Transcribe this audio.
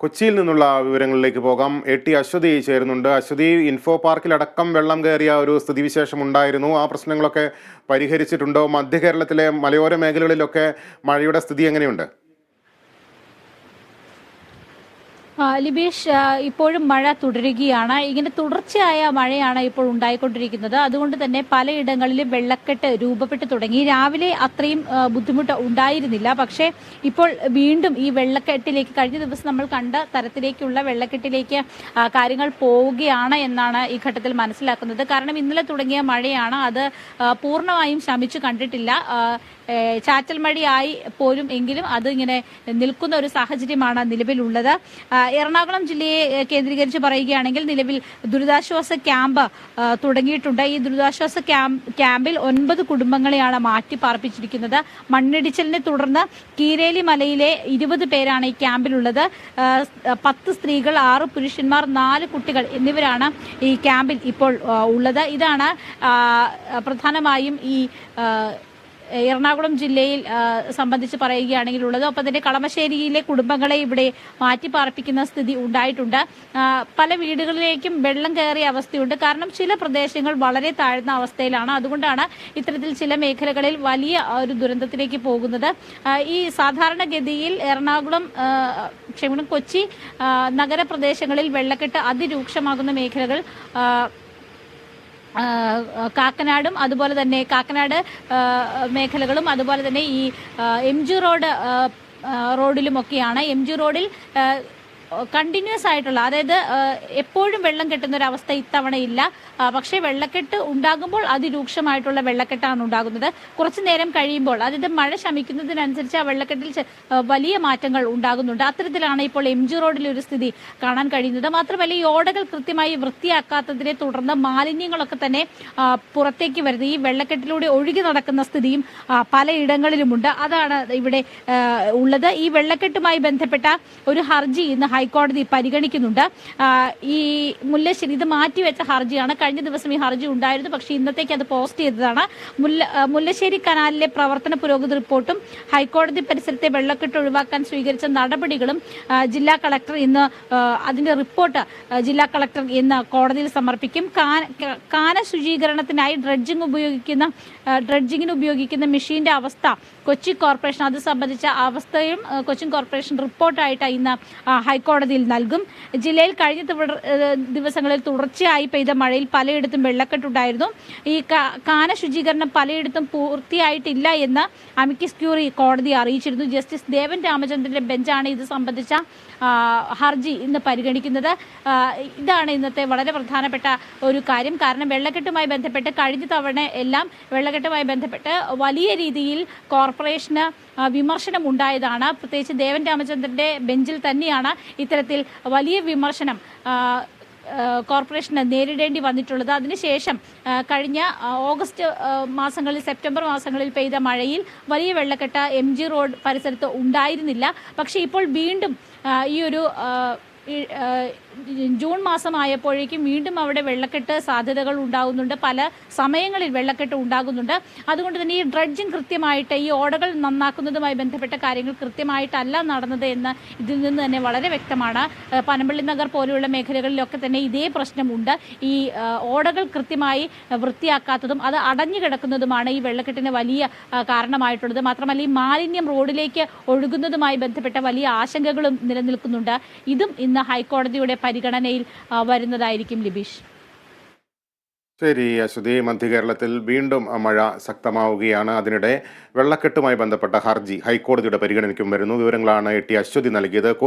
കൊച്ചിയിൽ നിന്നുള്ള വിവരങ്ങളിലേക്ക് പോകാം. എ ടി അശ്വതി ചേരുന്നുണ്ട്. അശ്വതി ഇൻഫോ പാർക്കിലടക്കം വെള്ളം കയറിയ ഒരു സ്ഥിതിവിശേഷം ഉണ്ടായിരുന്നു. ആ പ്രശ്നങ്ങളൊക്കെ പരിഹരിച്ചിട്ടുണ്ടോ? മധ്യ കേരളത്തിലെ മലയോര മേഖലകളിലൊക്കെ മഴയുടെ സ്ഥിതി എങ്ങനെയുണ്ട് ആ, ലിബീഷ് ഇപ്പോഴും മഴ തുടരുകയാണ്. ഇങ്ങനെ തുടർച്ചയായ മഴയാണ് ഇപ്പോൾ ഉണ്ടായിക്കൊണ്ടിരിക്കുന്നത്. അതുകൊണ്ട് തന്നെ പലയിടങ്ങളിലും വെള്ളക്കെട്ട് രൂപപ്പെട്ടു തുടങ്ങി. രാവിലെ അത്രയും ബുദ്ധിമുട്ട് ഉണ്ടായിരുന്നില്ല. പക്ഷേ ഇപ്പോൾ വീണ്ടും ഈ വെള്ളക്കെട്ടിലേക്ക് കഴിഞ്ഞ ദിവസം നമ്മൾ കണ്ട തരത്തിലേക്കുള്ള വെള്ളക്കെട്ടിലേക്ക് കാര്യങ്ങൾ പോവുകയാണ് എന്നാണ് ഈ ഘട്ടത്തിൽ മനസ്സിലാക്കുന്നത്. കാരണം ഇന്നലെ തുടങ്ങിയ മഴയാണ് അത് പൂർണമായും ശമിച്ചു കണ്ടിട്ടില്ല. ചാറ്റൽ മഴയായി പോലും എങ്കിലും അത് ഇങ്ങനെ നിൽക്കുന്ന ഒരു സാഹചര്യമാണ് നിലവിലുള്ളത്. എറണാകുളം ജില്ലയെ കേന്ദ്രീകരിച്ച് പറയുകയാണെങ്കിൽ നിലവിൽ ദുരിതാശ്വാസ ക്യാമ്പ് തുടങ്ങിയിട്ടുണ്ട്. ഈ ദുരിതാശ്വാസ ക്യാമ്പ് ക്യാമ്പിൽ ഒൻപത് കുടുംബങ്ങളെയാണ് മാറ്റി പാർപ്പിച്ചിരിക്കുന്നത്. മണ്ണിടിച്ചിലിനെ തുടർന്ന് കീരേലി മലയിലെ ഇരുപത് പേരാണ് ഈ ക്യാമ്പിലുള്ളത്. പത്ത് സ്ത്രീകൾ ആറ് പുരുഷന്മാർ നാല് കുട്ടികൾ എന്നിവരാണ് ഈ ക്യാമ്പിൽ ഇപ്പോൾ ഉള്ളത്. ഇതാണ് പ്രധാനമായും ഈ എറണാകുളം ജില്ലയിൽ സംബന്ധിച്ച് പറയുകയാണെങ്കിൽ ഉള്ളത്. ഒപ്പം തന്നെ കളമശ്ശേരിയിലെ കുടുംബങ്ങളെ ഇവിടെ മാറ്റിപ്പാർപ്പിക്കുന്ന സ്ഥിതി ഉണ്ടായിട്ടുണ്ട്. പല വീടുകളിലേക്കും വെള്ളം കയറിയ അവസ്ഥയുണ്ട്. കാരണം ചില പ്രദേശങ്ങൾ വളരെ താഴ്ന്ന അവസ്ഥയിലാണ്. അതുകൊണ്ടാണ് ഇത്തരത്തിൽ ചില മേഖലകളിൽ വലിയ ഒരു ദുരന്തത്തിലേക്ക് പോകുന്നത്. ഈ സാധാരണഗതിയിൽ എറണാകുളം ക്ഷമിക്കണം കൊച്ചി നഗരപ്രദേശങ്ങളിൽ വെള്ളക്കെട്ട് അതിരൂക്ഷമാകുന്ന മേഖലകൾ കാക്കനാടും അതുപോലെ തന്നെ കാക്കനാട് മേഖലകളും അതുപോലെ തന്നെ ഈ എം ജി റോഡ് റോഡിലുമൊക്കെയാണ്. എം ജി റോഡിൽ കണ്ടിന്യൂസ് ആയിട്ടുള്ള അതായത് എപ്പോഴും വെള്ളം കെട്ടുന്ന ഒരു അവസ്ഥ ഇത്തവണ ഇല്ല. പക്ഷേ വെള്ളക്കെട്ട് ഉണ്ടാകുമ്പോൾ അതിരൂക്ഷമായിട്ടുള്ള വെള്ളക്കെട്ടാണ് ഉണ്ടാകുന്നത്. കുറച്ചു നേരം കഴിയുമ്പോൾ അതായത് മഴ ശമിക്കുന്നതിനനുസരിച്ച് ആ വെള്ളക്കെട്ടിൽ വലിയ മാറ്റങ്ങൾ ഉണ്ടാകുന്നുണ്ട്. അത്തരത്തിലാണ് ഇപ്പോൾ എം ജി റോഡിൽ ഒരു സ്ഥിതി കാണാൻ കഴിയുന്നത്. മാത്രമല്ല ഈ ഓടകൾ കൃത്യമായി വൃത്തിയാക്കാത്തതിനെ തുടർന്ന് മാലിന്യങ്ങളൊക്കെ തന്നെ പുറത്തേക്ക് വരുന്നത് ഈ വെള്ളക്കെട്ടിലൂടെ ഒഴുകി നടക്കുന്ന സ്ഥിതിയും പലയിടങ്ങളിലുമുണ്ട്. അതാണ് ഇവിടെ ഉള്ളത്. ഈ വെള്ളക്കെട്ടുമായി ബന്ധപ്പെട്ട ഒരു ഹർജി ഇന്ന് ഹൈക്കോടതി പരിഗണിക്കുന്നുണ്ട്. ഈ മുല്ലശ്ശേരി ഇത് മാറ്റിവെച്ച ഹർജിയാണ്. കഴിഞ്ഞ ദിവസം ഈ ഹർജി ഉണ്ടായിരുന്നു. പക്ഷേ ഇന്നത്തേക്ക് അത് പോസ്റ്റ് ചെയ്തതാണ്. മുല്ല മുല്ലശ്ശേരി കനാലിലെ പ്രവർത്തന പുരോഗതി റിപ്പോർട്ടും ഹൈക്കോടതി പരിസരത്തെ വെള്ളക്കെട്ട് ഒഴിവാക്കാൻ സ്വീകരിച്ച നടപടികളും ജില്ലാ കളക്ടർ ഇന്ന് അതിന്റെ റിപ്പോർട്ട് ജില്ലാ കളക്ടർ ഇന്ന് കോടതിയിൽ സമർപ്പിക്കും. കാന- ശുചീകരണത്തിനായി ഡ്രഡ്ജിംഗ് ഉപയോഗിക്കുന്ന ഡ്രഡ്ജിങ്ങിന് ഉപയോഗിക്കുന്ന മെഷീന്റെ അവസ്ഥ കൊച്ചി കോർപ്പറേഷൻ അത് സംബന്ധിച്ച അവസ്ഥയും കൊച്ചി കൊച്ചിൻ കോർപ്പറേഷൻ റിപ്പോർട്ടായിട്ട് ഇന്ന് ആ, ഹൈക്കോടതിയിൽ നൽകും. ജില്ലയിൽ കഴിഞ്ഞ ദിവസങ്ങളിൽ തുടർച്ചയായി പെയ്ത മഴയിൽ പലയിടത്തും വെള്ളക്കെട്ടുണ്ടായിരുന്നു. ഈ കാന ശുചീകരണം പലയിടത്തും പൂർത്തിയായിട്ടില്ല എന്ന് അമിക്കസ് ക്യൂറി കോടതി അറിയിച്ചിരുന്നു. ജസ്റ്റിസ് ദേവൻ രാമചന്ദ്രന്റെ ബെഞ്ചാണ് ഇത് സംബന്ധിച്ച ഹർജി ഇന്ന് പരിഗണിക്കുന്നത്. ഇതാണ് ഇന്നത്തെ വളരെ പ്രധാനപ്പെട്ട ഒരു കാര്യം. കാരണം വെള്ളക്കെട്ടുമായി ബന്ധപ്പെട്ട് കഴിഞ്ഞ തവണ എല്ലാം വെള്ളക്കെട്ടുമായി ബന്ധപ്പെട്ട് വലിയ രീതിയിൽ കോർപ്പറേഷന് വിമർശനം ഉണ്ടായതാണ് പ്രത്യേകിച്ച് ദേവൻ രാമചന്ദ്രന്റെ ബെഞ്ചിൽ തന്നെയാണ് ഇത്തരത്തിൽ വലിയ വിമർശനം കോർപ്പറേഷന് നേരിടേണ്ടി വന്നിട്ടുള്ളത്. അതിനുശേഷം കഴിഞ്ഞ ഓഗസ്റ്റ് മാസങ്ങളിൽ സെപ്റ്റംബർ മാസങ്ങളിൽ പെയ്ത മഴയിൽ വലിയ വെള്ളക്കെട്ട എം ജി റോഡ് പരിസരത്ത് ഉണ്ടായിരുന്നില്ല. പക്ഷേ ഇപ്പോൾ വീണ്ടും ഈ ഒരു ജൂൺ മാസമായപ്പോഴേക്കും വീണ്ടും അവിടെ വെള്ളക്കെട്ട് സാധ്യതകൾ ഉണ്ടാകുന്നുണ്ട് പല സമയങ്ങളിൽ വെള്ളക്കെട്ട് ഉണ്ടാകുന്നുണ്ട്. അതുകൊണ്ട് തന്നെ ഈ ഡ്രഡ്ജിങ് കൃത്യമായിട്ട് ഈ ഓടകൾ നന്നാക്കുന്നതുമായി ബന്ധപ്പെട്ട കാര്യങ്ങൾ കൃത്യമായിട്ടല്ല നടന്നത് എന്ന് ഇതിൽ നിന്ന് തന്നെ വളരെ വ്യക്തമാണ്. പനമ്പള്ളി നഗർ പോലെയുള്ള മേഖലകളിലൊക്കെ തന്നെ ഇതേ പ്രശ്നമുണ്ട്. ഈ ഓടകൾ കൃത്യമായി വൃത്തിയാക്കാത്തതും അത് അടഞ്ഞു കിടക്കുന്നതുമാണ് ഈ വെള്ളക്കെട്ടിന് വലിയ കാരണമായിട്ടുള്ളത്. മാത്രമല്ല ഈ മാലിന്യം റോഡിലേക്ക് ഒഴുകുന്നതുമായി ബന്ധപ്പെട്ട വലിയ ആശങ്കകളും നിലനിൽക്കുന്നുണ്ട്. ഇതും ഇന്ന് ഹൈക്കോടതിയുടെ പരിഗണനയിൽ വരുന്നതായിരിക്കും ലിബീഷ്. ശരി അശ്വതി. മധ്യകേരളത്തിൽ വീണ്ടും മഴ ശക്തമാവുകയാണ്. അതിനിടെ വെള്ളക്കെട്ടുമായി ബന്ധപ്പെട്ട ഹർജി ഹൈക്കോടതിയുടെ പരിഗണനയ്ക്കും വരുന്നു. വിവരങ്ങളാണ് എ ടി അശ്വതി നൽകിയത്.